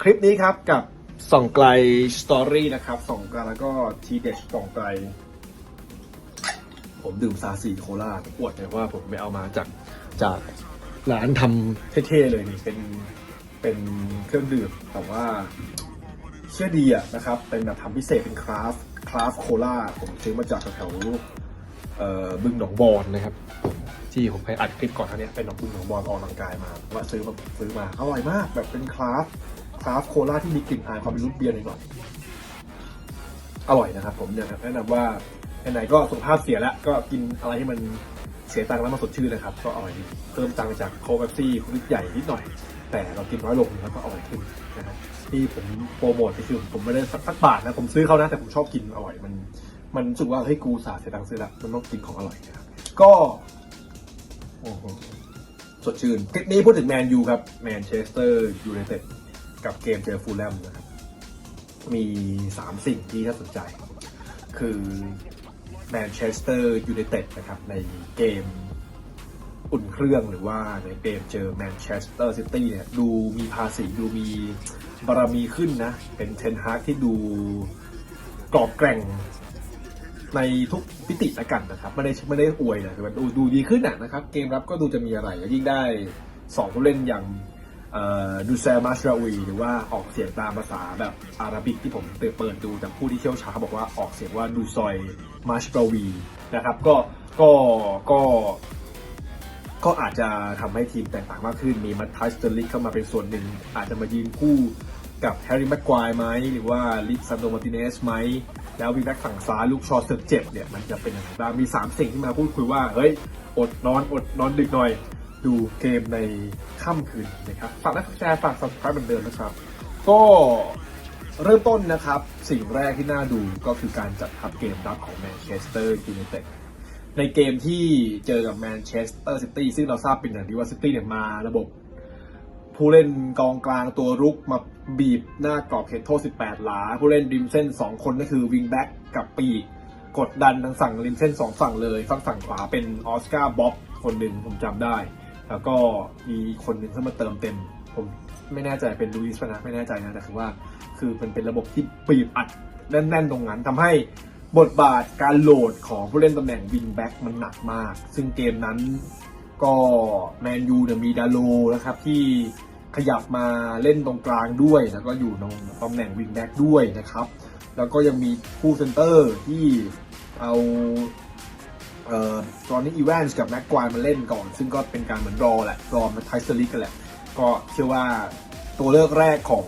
คลิปนี้ครับกับส่องไกลสตอรี่นะครับส่องไกลแล้วก็ทีเด็ดส่องไกล ผมดื่มซาซีโคลาอวดเลยว่าผมไปเอามาจากจากร้านทำเท่ๆเลยนี่เป็นเป็นเครื่องดื่มแต่ว่าเชื่อดีอะนะครับ เป็นแบบทำพิเศษเป็นคราฟคราฟโคลาผมซื้อมาจากแถวเอ่อบึงหนองบอนนะครับที่ผมไปอัดคลิปก่อนท่านี้เป็นหนองบึงหนองบอนออกกำลังกายมาว่าซื้อมาซื้อมาอร่อยมากแบบเป็นคราฟ คราฟโคลาที่มีกลิ่นอายความเป็นรูทเบียร์หน่อยอร่อยนะครับ ผมเนี่ยแนะนำว่าไหนๆก็สุขภาพเสียแล้วก็กินอะไรที่มันเสียตังค์แล้วมาสดชื่นนะครับ ก็อร่อยดีเพิ่มตังค์จากโคเบปซี่ลิตรใหญ่นิดหน่อย แต่เรากินน้อยลงแล้วก็อร่อยขึ้นนะครับที่ผมโปรโมทก็คือผมไม่ได้สักสักบาทนะผมซื้อเขานะแต่ผมชอบกินอร่อยมัน มันรู้สึกว่าเฮ้ยกูสาเสียตังค์ซื้อละมันต้องกินของอร่อยนะครับก็โอ้โหสดชื่นคลิปนี้พูดถึงแมนยูครับแมนเชสเตอร์ยูไนเต็ด กับเกมเจอฟูลแลมนะครับมีสามสิ่งที่น่าสนใจ คือแมนเชสเตอร์ยูไนเต็ดนะครับ ในเกมอุ่นเครื่องหรือว่าในเกมเจอแมนเชสเตอร์ซิตี้เนี่ยดูมีภาษีดูมีบารมีขึ้นนะ เป็นเทนฮากที่ดูกรอบแกร่งในทุกพิติละกันนะครับ ไม่ได้ไม่ได้อวยนะแต่ว่าดูดูดีขึ้นอะนะครับ เกมรับก็ดูจะมีอะไร ยิ่งได้สองผู้เล่นอย่าง ดูเซมาชราวีหรือว่าออกเสียงตามภาษาแบบอาหรับิกที่ผมเปิดดูจากผู้ที่เชี่ยวชาญเขาบอกว่าออกเสียงว่าดูซอยมาชราวีนะครับก็ก็ก็ก็อาจจะทำให้ทีมแตกต่างมากขึ้น มีมัตทัสเตอร์ลิกเข้ามาเป็นส่วนหนึ่ง อาจจะมายืนคู่กับแฮร์รี่แม็กควายไหม หรือว่าลิซานโดมาร์ติเนสไหม แล้ววีแบ็กฝั่งซ้ายลูกชอเสึกเจ็บเนี่ย มันจะเป็นยังไงบ้างมี 3 สิ่งที่มาพูดคุยว่า เฮ้ย อดนอน อดนอนดึกหน่อย ดูเกมในค่ำคืนนะครับฝากนักแชร์ฝาก subscribe เหมือนเดิมนะครับ ก็เริ่มต้นนะครับ สิ่งแรกที่น่าดูก็คือการจัดทัพเกมรับของแมนเชสเตอร์ยูไนเต็ดในเกมที่เจอกับแมนเชสเตอร์ซิตี้ซึ่งเราทราบเป็นอย่างดีว่าซิตี้เนี่ยมาระบบ ผู้เล่นกองกลางตัวรุกมาบีบหน้ากรอบเขตโทษ 18 หลา ผู้เล่นริมเส้น 2 คนก็คือวิงแบ็กกับปีกกดดันทางฝั่งริมเส้น 2 ฝั่งเลย ฝั่งฝั่งขวาเป็นออสการ์บ๊อบคนหนึ่งผมจำได้ แล้วก็มีคนหนึ่งเข้ามาเติมเต็ม ผมไม่แน่ใจเป็นลูอิสปะนะไม่แน่ใจนะแต่คือว่า คือมันเป็นระบบที่บีบอัดแน่นๆตรงนั้นทำให้บทบาทการโหลดของผู้เล่นตำแหน่งวิงแบ็กมันหนักมาก ซึ่งเกมนั้นก็แมนยูเนี่ยมีดาโลนะครับที่ขยับมาเล่นตรงกลางด้วย แล้วก็อยู่ตรงตำแหน่งวิงแบ็กด้วยนะครับ แล้วก็ยังมีคู่เซนเตอร์ที่เอา เอ่อตอนนี้อีแวนส์กับแม็กควายมาเล่นก่อน ซึ่งก็เป็นการเหมือนรอแหละ รอมาไทสลิกกันแหละ ก็เชื่อว่าตัวเลือกแรกของ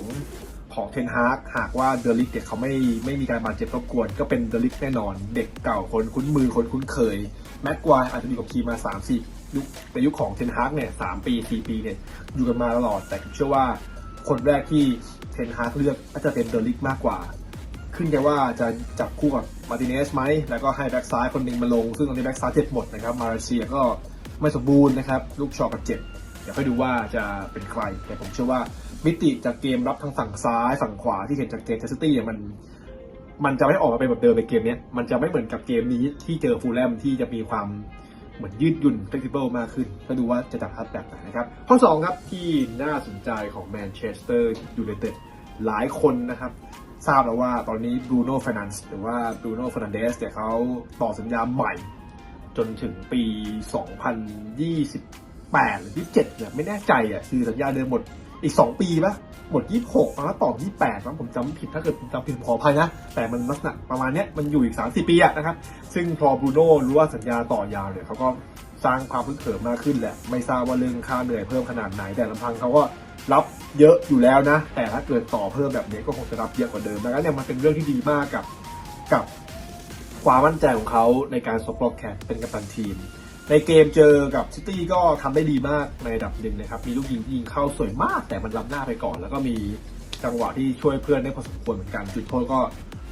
ของเทนฮากหากว่าเดลิกเนี่ยเขาไม่ไม่มีการบาดเจ็บรบกวน ก็เป็นเดลิกแน่นอน เด็กเก่าคนคุ้นมือคนคุ้นเคย แม็กควายอาจจะมีกับทีมมา 3 4 ยุคในยุคของเทนฮากเนี่ยสปี 4 ปีเนี่ยอยู่กันมาตลอด แต่ผมเชื่อว่าคนแรกที่เทนฮากเลือกก็จะเป็นเดลิกมากกว่า ขึ้นกับว่าจะจับคู่กับมาติเนสไหม แล้วก็ให้แบ็กซ้ายคนหนึ่งมาลง ซึ่งตอนนี้แบ็กซ้ายเจ็บหมดนะครับ มาเลเซียก็ไม่สมบูรณ์นะครับ ลูกชอกับเจ็บ เดี๋ยวค่อยดูว่าจะเป็นใคร แต่ผมเชื่อว่ามิติจากเกมรับทางฝั่งซ้ายฝั่งขวาที่เห็นจากเกมเทสตี้เนี่ยมัน มันจะไม่ออกมาเป็นแบบเดิมในเกมนี้มันจะไม่เหมือนกับเกมนี้ที่เจอฟูลแลมที่จะมีความเหมือนยืดหยุ่น flexible มากขึ้น ก็ดูว่าจะจัดทัพแบบไหนนะครับ ข้อสองครับที่น่าสนใจของแมนเชสเตอร์ยูไนเต็ด หลายคนนะครับทราบแล้วว่าตอนนี้บรูโน่ฟ r นันส์หรือว่าบรูโน่ฟ r นันเดสเนี่ยเขาต่อสัญญาใหม่ จนถึงปี 2028 หรือ 27เนี่ยไม่แน่ใจอะคือสัญญาเดิมหมดอีก 2 ปีปะหมด 26แล้วต่อ 28มั้งผมจำผิดถ้าเกิดผมจำผิดขออภัยนะ แต่มันลักษณะประมาณเนี้ยมันอยู่อีก 3-4 ปีอะนะครับ ซึ่งพอบรูโน่รู้ว่าสัญญาต่อยาวเนี่ยเขาก็สร้างความพึ่งเขิมมากขึ้นแหละ ไม่ทราบว่าเรื่องค่าเหนื่อยเพิ่มขนาดไหนแต่ลำพังเขาก็ รับเยอะอยู่แล้วนะ แต่ถ้าเกิดต่อเพิ่มแบบนี้ก็คงจะรับเยอะกว่าเดิมดังนั้นเนี่ยมันเป็นเรื่องที่ดีมากกับกับความมั่นใจของเขาในการสปอร์ตแคทเป็นกัปตันทีม ในเกมเจอกับซิตี้ก็ทำได้ดีมากในระดับหนึ่งนะครับ มีลูกยิงที่ยิงเข้าสวยมาก แต่มันล้ำหน้าไปก่อน แล้วก็มีจังหวะที่ช่วยเพื่อนได้พอสมควรเหมือนกันจุดโทษก็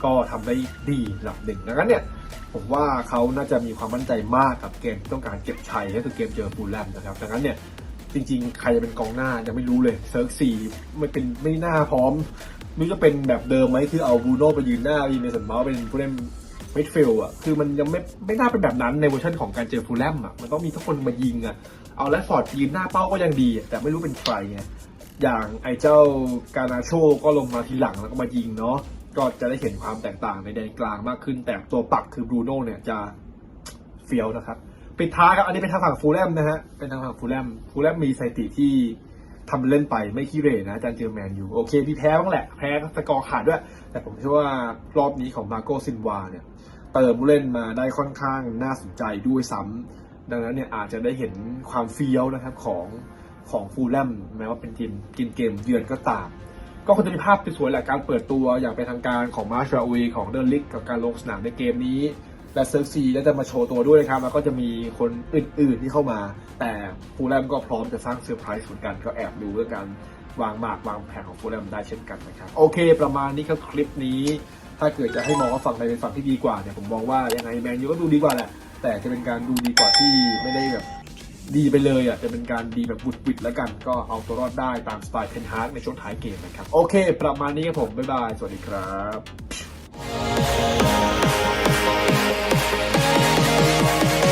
ก็ทำได้ดีระดับหนึ่งดังนั้นเนี่ยผมว่าเขาน่าจะมีความมั่นใจมากกับเกมที่ต้องการเก็บชัยก็คือเกมเจอฟูลแลมนะครับดังนั้นเนี่ย จริงๆ ใครจะเป็นกองหน้ายังไม่รู้เลยเซิร์กสี่ไม่เป็นไม่น่าพร้อมไม่รู้จะเป็นแบบเดิมไหมคือเอาบูโน่ไปยืนหน้าอีเมสันเมาส์เป็นผู้เล่นมิดฟิลด์อะคือมันยังไม่ไม่น่าเป็นแบบนั้นในเวอร์ชันของการเจอฟูลแลมอะมันต้องมีทุกคนมายิงอะเอาแรดฟอร์ดยืนหน้าเป้าก็ยังดี แต่ไม่รู้เป็นใครไงอย่างไอ้เจ้าการนาโชก็ลงมาทีหลังแล้วก็มายิงเนาะก็จะได้เห็นความแตกต่างในแดนกลางมากขึ้น แต่ตัวปักคือบรูโน่เนี่ยจะเฟี้ยวนะครับ ปิดท้ายครับ อันนี้เป็นทางฝั่งฟูลแลมนะฮะ เป็นทางฝั่งฟูลแลมฟูลแลมมีสถิติที่ทำเล่นไปไม่ขี้เร่นะอาจารย์เจอแมนอยู่ โอเคมีแพ้บ้างแหละ แพ้สกอร์ขาดด้วย แต่ผมเชื่อว่ารอบนี้ของมาโกซินวาเนี่ย เติมผู้เล่นมาได้ค่อนข้างน่าสนใจด้วยซ้ำดังนั้นเนี่ยอาจจะได้เห็นความเฟี้ยวนะครับของของฟูลแลมแม้ว่าเป็นทีมกินเกมเยือนก็ตาม ก็คงจะมีภาพสวยๆแหละการเปิดตัวอย่างเป็นทางการของมาร์ชราวีของเดนลิกกับการลงสนามในเกมนี้ และเซิร์ฟซีและจะมาโชว์ตัวด้วยนะครับ แล้วก็จะมีคนอื่นๆที่เข้ามา แต่ฟูลแลมก็พร้อมจะสร้างเซอร์ไพรส์เหมือนกันก็แอบดูเรื่องการวางหมากวางแผนของฟูลแลมได้เช่นกันนะครับ โอเค ประมาณนี้ครับคลิปนี้ ถ้าเกิดจะให้มองว่าฝั่งใดเป็นฝั่งที่ดีกว่าเนี่ยผมมองว่ายังไงแมนยูก็ดูดีกว่าแหละ แต่จะเป็นการดูดีกว่าที่ไม่ได้แบบดีไปเลยอะจะเป็นการดีแบบบุดวิดแล้วกันก็เอาตัวรอดได้ตามสไตล์เทนฮาร์กในช่วงท้ายเกมนะครับ โอเค ประมาณนี้ครับผม บ๊ายบาย สวัสดีครับ Thank you.